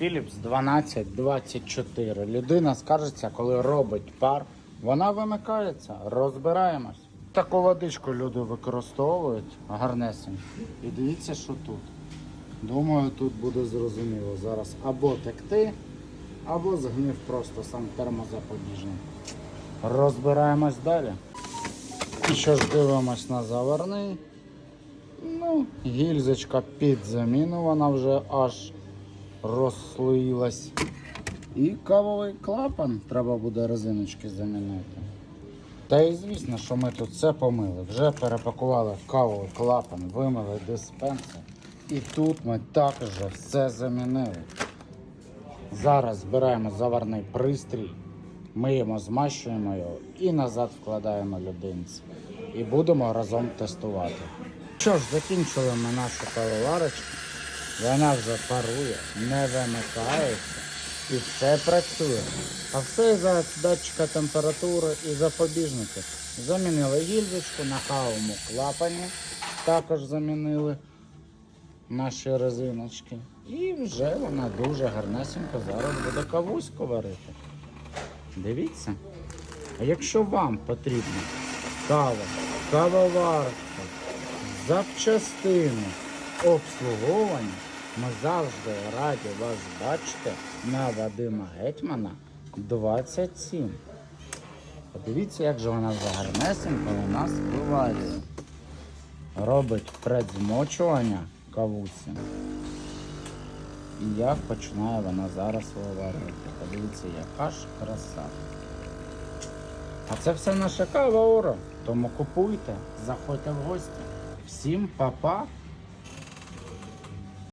Philips 1224. Людина скаржиться, коли робить пар. Вона вимикається, розбираємось. Таку водичку люди використовують гарнесенько. І дивіться, що тут. Думаю, тут буде зрозуміло. Зараз або текти, або згнив просто сам термозапобіжник. Розбираємось далі. І що ж дивимось на заварний. Ну, гільзочка під заміну, вона вже аж розслоїлась. І кавовий клапан треба буде резиночки замінити. Та і звісно, що ми тут все помили. Вже перепакували кавовий клапан, вимили диспенсер. І тут ми також все замінили. Зараз збираємо заварний пристрій, миємо, змащуємо його і назад вкладаємо людинці. І будемо разом тестувати. Що ж, закінчили ми нашу кавоварочку. Вона вже парує, не вимикається і все працює. А все за датчика температури і запобіжники. Замінили гільзочку на кавовому клапані, також замінили наші резиночки. І вже вона дуже гарнесенько зараз буде кавуську варити. Дивіться. А якщо вам потрібна кава, кавоварка, запчастини, обслуговування, ми завжди раді вас бачити на Вадима Гетьмана 27. Подивіться, як же вона вже гарнесенько у нас виварює. Робить предзмочування кавусі. І як починає вона зараз виварювати. Подивіться, яка ж краса. А це все наша кава Оро. Тому купуйте, заходьте в гості. Всім па-па!